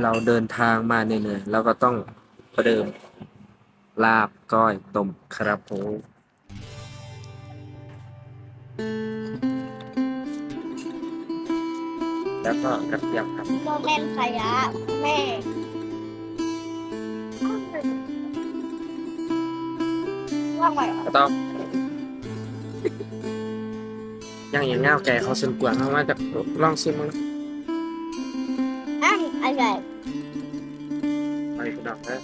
เราเดินทางมาเหนื่อยๆเราก็ต้องประเดิม ลาบก้อยต้มครับผมแล้วก็กระเทียมครับโมเมนขยะแม่ว่าไงก็ต้องย่างอย่างเงี้ยแกเขาสนกวนเขามาจากลองซิมมั้ง ดอกนะ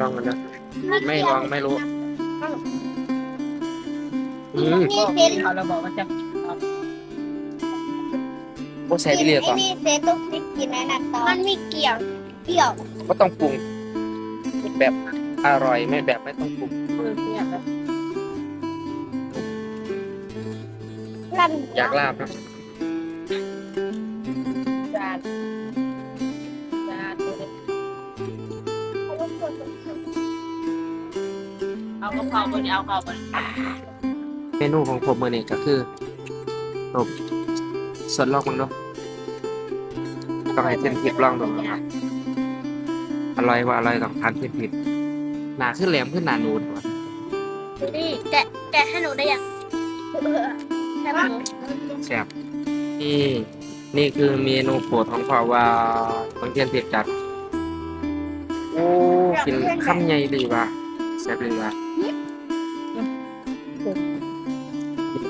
ลองกันนะไม่ลองไม่รู้อืมนี่เป็นเขาเราบอกว่าจะพวกใส่ไปเรียต่อนี่เซนต้องพริกกินนะนันตอนมันมีเกี่ยวเกี่ยวก็ต้องปรุงแบบอร่อยไม่แบบไม่ต้องปรุงมือเนี่ยแบบนั่นอยากลาบนะ เอากระเพราบนเอาเพราบนเมนูของผมมื่อนี้ก็คือต้มสดลอกมังดูต้องให้เทนทิพย์ลองดูนะครับอร่อยว่าอร่อยต้องทานเทนทิพย์หนาขึ้นแหลมขึ้นหนานูนว่ะนี่แกะแกะให้หนูได้ยังใช่ปะแซ่บนี่นี่คือเมนูโปรดของพ่อว่าบางเทียนเผ็ดจัดโอ้กินคำใหญ่ดีว่ะแซ่บเลยว่ะ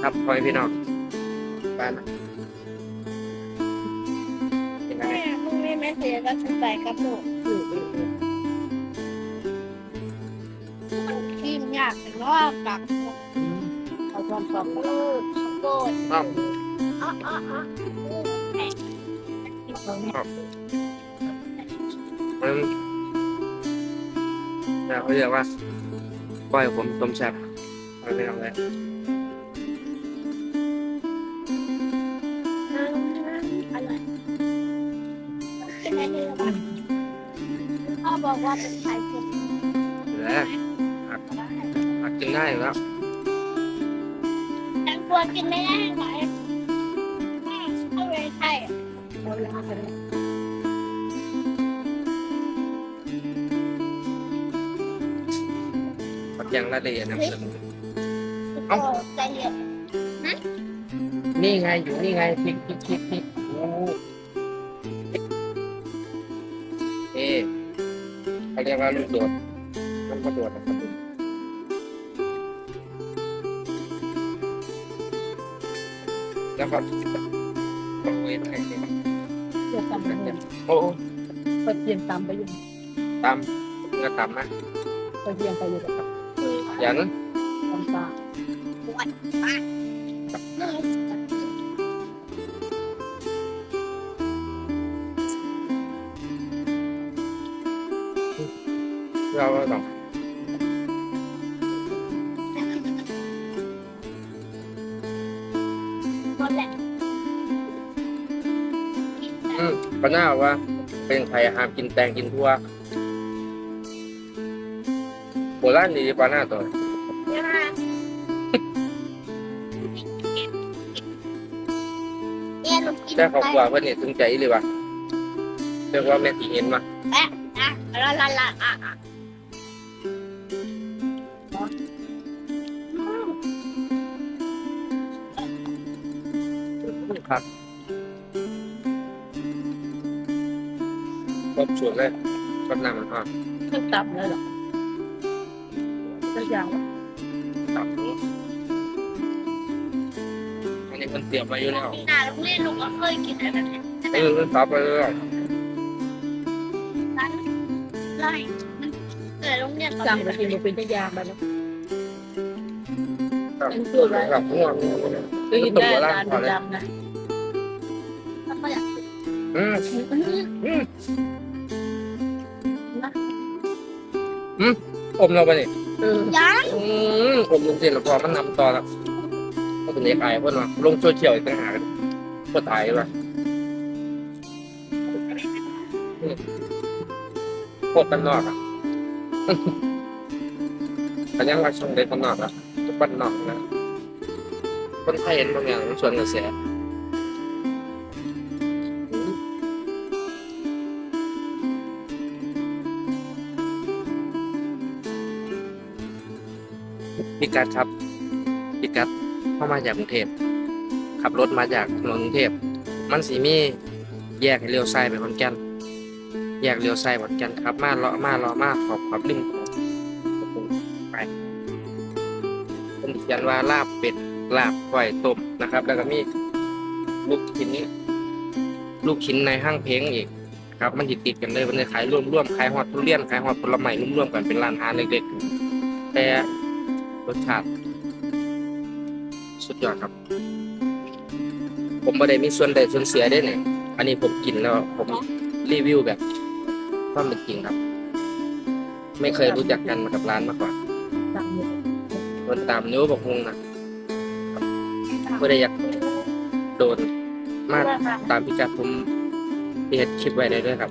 ครับพ่อแม่พี่น้องบ้านนะกินอะไรแม่มึงไม่แม่เสียก็ใส่กับหนูคือเออเออมันกินยากแต่ว่ากับเอาความสอบเออโกรธอ้าวอ๋ออ๋ออ๋อมันแล้วเขาเรียกว่าก้อยผมต้มแซ่บเอาไปทำอะไร อบอกว่าเป็นไข่เค็มเหลือผักผักกินได้อยู่แล้วแตงกวากินไม่ได้ไหมเอาไว้ไข่เอาละกันผักอย่างละเอียดนะโอ้ใจเย็นนี่ไงอยู่นี่ไงพริกพริกพริกพริกโอ้ เขาเรียกว่าลูกโดดลูกกระโดดนะครับแล้วก็โรยไปเนี่ยเดี๋ยวตำไปเลยโอ้เปิดเทียนตำไปอยู่ตำเนื้อตำนะเปิดเทียนไปอยู่กับยันตำตาเราก ต้องหมดแหละอืมก็น่าว่า เป็นใครห้ามกินแตงกินทั่วโบราณดีปาหน้าตัวเนี่ยหนูกินแต่เขากว่าเพื่อนเนี่ยถึงใจเลยว่ะเรียกว่าแม่ตีเห็นมาอะละละละอะอะ ครับครบสูตรเลยครบน้ำมันพอเครื่องตำเลยหรอตัวอย่างตับอันนี้มันเตรียมไว้อยู่แล้วหน้าโรงเรียนหนูก็เคยกินอะไรแบบนี้เออมันตับไปเลยร้านไล่มันเกิดโรงเรียนตอนสั่งนี้ไปกินมันเป็นตัวอย่างไปแล้วครับเป็นสูตรอะไรครับง่วงก็กินได้จานดำนะ นอืมอืมอมเราไปนี่เออยังอืมอมลงเสร็จแล้วพอมันนำต่อแล้วก็เป็นเอกไอเพื่อนว่าลงโซเชียลอีกต่างหากก็ตายวะโคตรบ้านนอกอะอันยังว่าช่วงเด็กบ้านนอกอะบ้านนอกนะคนไทยเห็นบางอย่างส่วนกระแส พิกัดครับพิกัดเข้ามาจากกรุงเทพขับรถมาจากถนนกรุงเทพมันสีมีแยกเลี้ยวซ้ายไปขอนแก่นแยกเลี้ยวซ้ายขอนแก่นครับมาเลาะมาเลาะมาขอบขอบริมไปเป็นเขียนว่าลาบเป็ดลาบก้อยต้มนะครับ แล้วก็มีลูกชิ้นลูกชิ้นในห้างเพลงอีกครับมันติดติดกันเลยมันจะขายร่วมๆขายฮอดทุเรียนขายฮอดผลไม้ร่วมๆกันเป็นร้านอาหารเล็กๆแต่ รสชาติ สุดยอดครับ ผมไม่ได้มีส่วนใดส่วนเสียได้เนี่ยอันนี้ผมกินแล้วผมรีวิวแบบความเป็นจริงครับ ไม่เคยรู้จักกันมากับร้านมาก่อนสั่งอยู่มันตามนิ้วบอกฮงนะไม่ได้อยากโดนมากตามพิกัดผมที่เห็ดคลิปไว้ได้ด้วยครับ